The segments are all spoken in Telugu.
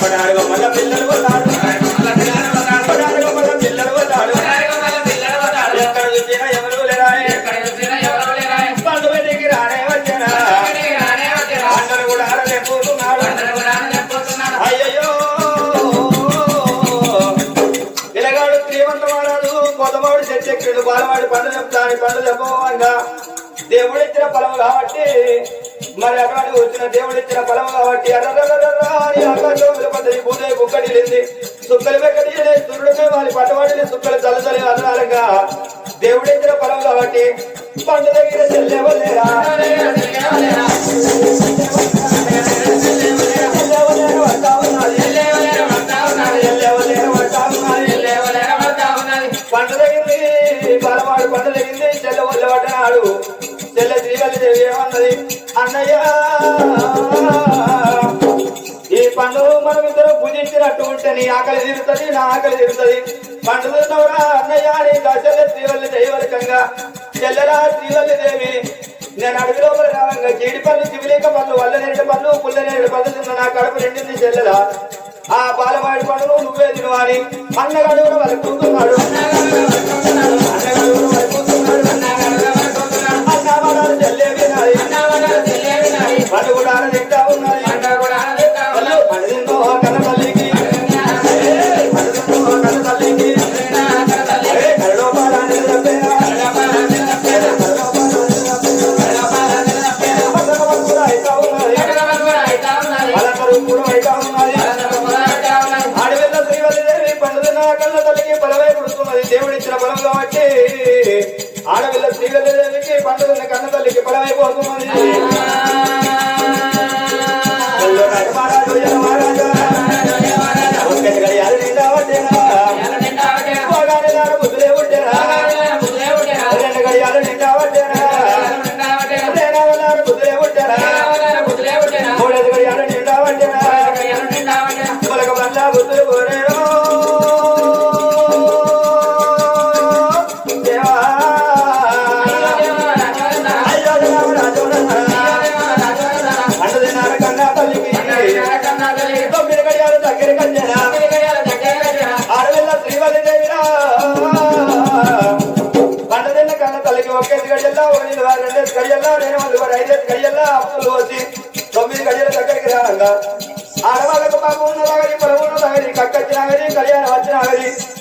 పడాడుగో మల్ల పిల్లలు పోతాడు పడాడుగో మల్ల పిల్లలు పోతాడు ఎక్కడ చూసినా ఎవరు లేరాయే. పండు వెతికి రానే వచ్చానా? అందరు కూడా ఆడలేకపోతున్నాడు అయ్యయ్యో. పిల్లగాడు శ్రీమంతమానాడు కొత్తవాడు చెట్టెక్కిడు బాలవాడి పండు చెప్తాను పండు చెప్పవంగా దేవుడు ఇచ్చిన కాబట్టి మరి అటువంటి వచ్చిన దేవుడు ఇచ్చిన ఫలం కాబట్టి అని ఆకాశం విలపడ్డది భూదేవి బుక్కడిల్లింది సుక్కలు వెక్కడి సూర్యుడిపై వారి పట్టవాడిని సుక్కలు చల్లచలి అన్నారంగా దేవుడు ఇచ్చిన ఫలం కాబట్టి పండు దగ్గర చెల్లెవలేరా పంట తగింది బాలవాడు పంట తగింది చెల్ల వల్ల పడ్డనాడు తెల్ల శ్రీవల్లి దేవి ఏమన్నది? అన్నయ్య ఈ పండు మనం ఇద్దరు పూజించినట్టు ఉంటే నీ ఆకలి తీరుతుంది నా ఆకలి తీరుతుంది. పండు తిన్నవరా అన్నయ్య నీ దశల శ్రీవల్లి దైవరికంగా చెల్లరా శ్రీవల్లి దేవి నేను అడవి లోపల రావంగా. జీడిపల్లి చివిలేక పళ్ళు వల్ల నేటి పళ్ళు పుల్ల నేటి పళ్ళు తిన్న నా కడుపు నిండింది చెల్లెలా. ఆ బాలవాడి పండును నువ్వే తినవాలి. అన్నగాడు కూడా వాళ్ళ కూతున్నాడు అన్నగాడు పుడుతున్నది దేవుడిచ్చిన బలం ఆడపిల్ల స్త్రీల పండుగ దేవికి పండుదిన కన్న తల్లికి బలమైపోతున్నది తొమ్మిది గడియాలు దగ్గర దేవిరా. కన్న తల్లికి ఒకేసి గడియల్లా ఒకటి రెండేసి గడియల్లా నేను వాళ్ళు ఐదేసి గడియల్లా అప్పులు వచ్చి తొమ్మిది గడియల దగ్గరికి రాగా ఆడవాళ్ళకు పాపం ఉన్న తాగని పొలం ఉన్న తాగని కక్కచ్చి తాగని కళ్యాణం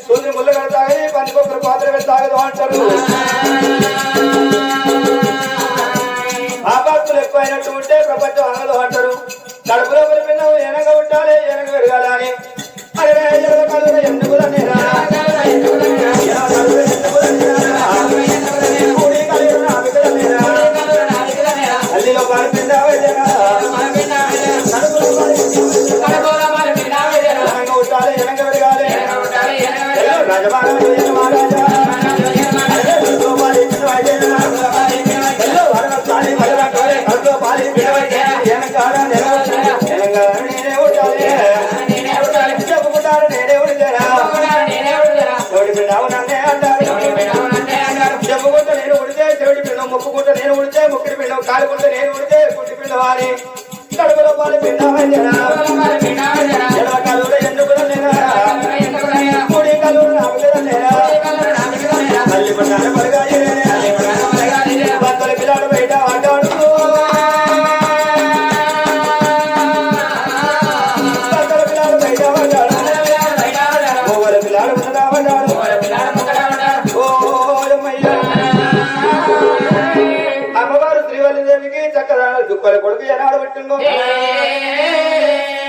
సూర్యుని పందికొక్కరు పాత్ర అంటారు. ఆపాత్తులు ఎక్కువైనట్టు ఉంటే ప్రపంచం అనదు అంటారు. కడుపులో Yeah. కడుపులో చక్కగా దుక్కల కొడుకు ఎనాడు పెట్టిందో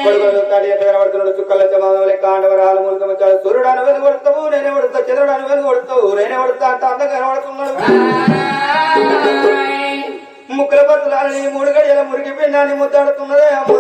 కొడుకులు కాడి ఎట్ట కనబడుతున్నాడు. చుక్కల చమాదం లెక్క ఆండవరాలు సూర్యుడు అని వెలుగు కొడతావు నేనే కొడతా చంద్రుడు అని వెలుగు కొడతావు నేనే కొడతా అంత అందంగా కనబడుతున్నాడు. ముక్కుల బతులాలని మూడు గడియల మురిగి పిండాన్ని ముద్దాడుతున్నదే అమ్మా.